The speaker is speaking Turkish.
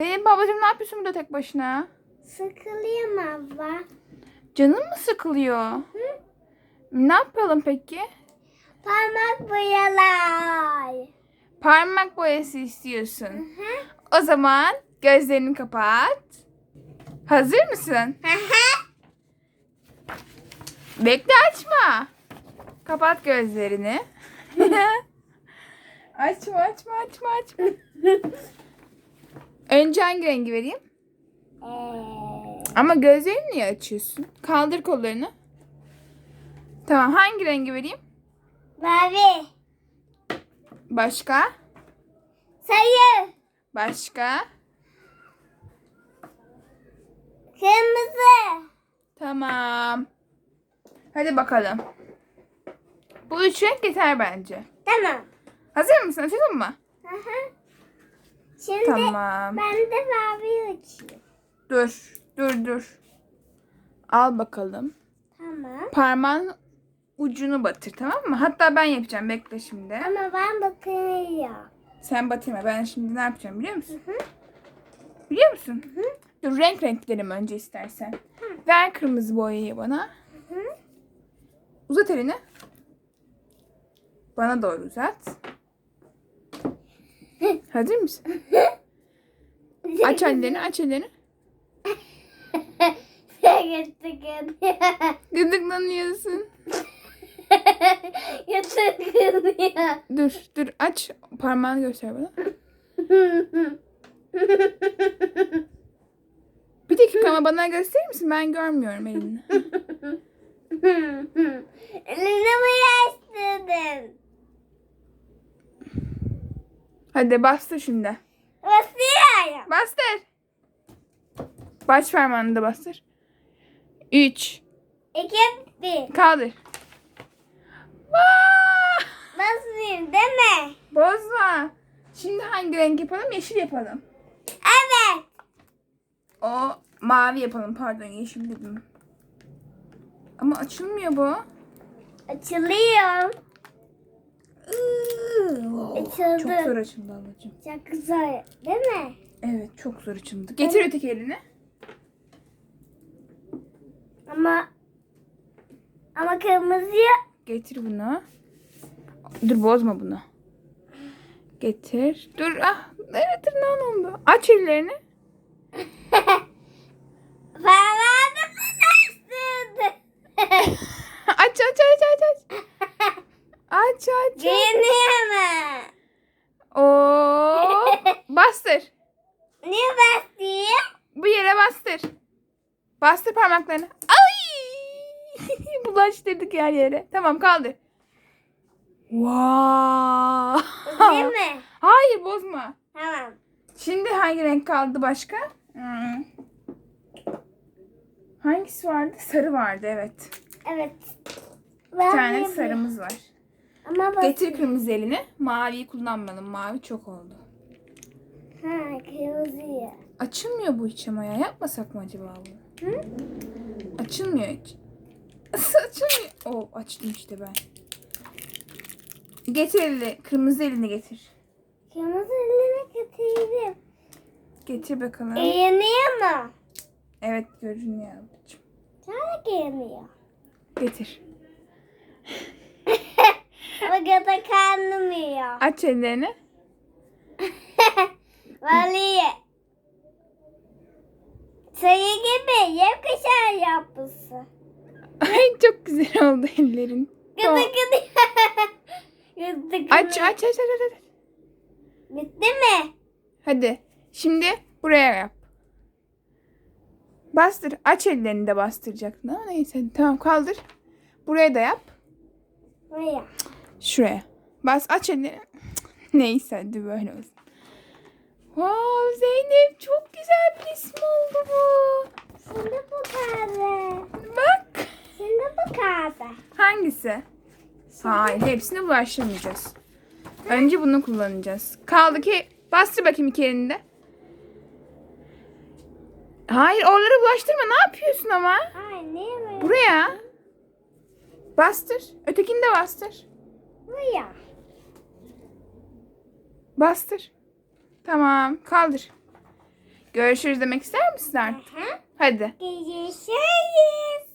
Zeynep babacığım ne yapıyorsun burada tek başına? Sıkılıyorum abla. Canın mı sıkılıyor? Ne yapalım peki? Parmak boyalar. Parmak boyası istiyorsun. Hı O zaman gözlerini kapat. Hazır mısın? hı. Bekle açma. Kapat gözlerini. açma açma açma açma. Önce hangi rengi vereyim? Ee, Ama gözlerini niye açıyorsun? Kaldır kollarını. Tamam hangi rengi vereyim? mavi. Başka? Sayı. Başka? Kırmızı. Tamam. Hadi bakalım. Bu üç renk yeter bence. Tamam. Hazır mısın? Açalım mı? Hı hı. Şimdi Tamam. ben de mavi açayım. Dur. Dur dur. Al bakalım. Tamam. Parmağın ucunu batır tamam mı? Hatta ben yapacağım. Bekle şimdi. Ama ben bakıyorum. Sen batırma. Ben şimdi ne yapacağım biliyor musun? Hı hı. Biliyor musun? Dur renk renk gidelim önce istersen. Ver kırmızı boyayı bana. Hı hı. Uzat elini. Bana doğru uzat. Hazır mısın? Aç ellerini, aç ellerini. Gıdıklanıyorsun. Yatırgın. Dur, dur aç. Parmağını göster bana. Bir dakika ama bana gösterir misin? Ben görmüyorum elini. Elini mi yaşladın? Hadi bastır şimdi. Basıyorum. Bastır. Baş parmağını da bastır. Üç. İki, bir. Kaldır. Vaa! Basayım değil mi? Bozma. Şimdi hangi renk yapalım? Yeşil yapalım. Evet. O mavi yapalım. Pardon yeşil dedim. Ama açılmıyor bu. Açılıyor. Açıldı. Çok zor açıldı ablacığım. Çok güzel değil mi? Evet çok zor açıldı. Getir öteki elini. Ama ama kırmızıya Getir bunu. Dur bozma bunu. Getir. Dur ah. Evet tırnağın oldu. Aç ellerini. aç aç aç aç aç. Aç aç. Giyiniyor mu? Oo. Bastır. Niye basayım? Bu yere bastır. Bastır parmaklarını. Ay! Bulaştırdık her yere. Tamam kaldır. Wow. Değil mi? Hayır bozma. Tamam. Şimdi hangi renk kaldı başka? Hmm. Hangisi vardı? Sarı vardı evet. Evet. Bir tane sarımız var. Ama bak. Getir kırmızı elini. Maviyi kullanmayalım. Mavi çok oldu. Ha kırmızıya. Açılmıyor bu hiç ama ya. Yapmasak mı acaba bunu? Hı? Açılmıyor hiç. Açılmıyor. Oo açtım işte ben. Getir elini. Kırmızı elini getir. Kırmızı elini getirdim. Getir bakalım. Giyiniyor mu? Evet görünüyor ablacığım. Sana giyiniyor. Getir. Bakın da karnım yiyor. Aç ellerini. Valiye. Sayı gibi yemkışar yapısı. Ay çok güzel oldu ellerin. Gıdı Tamam. gıdı. Gıdı gıdı. Aç aç aç aç aç. aç. Bitti mi? Hadi. Şimdi buraya yap. Bastır. Aç ellerini de bastıracaktın ama neyse. Tamam kaldır. Buraya da yap. Buraya. Şuraya. Bas aç ellerini. neyse hadi böyle olsun. Wow Zeynep çok güzel bir resim oldu bu. Bu kahve. Bak. Bu kahve. Hangisi? Hayır hepsini bulaştırmayacağız. Önce bunu kullanacağız. Kaldı ki bastır bakayım iki elinde. Hayır oraları bulaştırma ne yapıyorsun ama? Ay niye böyle? Buraya. Bastır. Ötekini de bastır. Buraya. Bastır. Tamam kaldır. Görüşürüz demek ister misin artık? Aha. Hadi. Görüşürüz.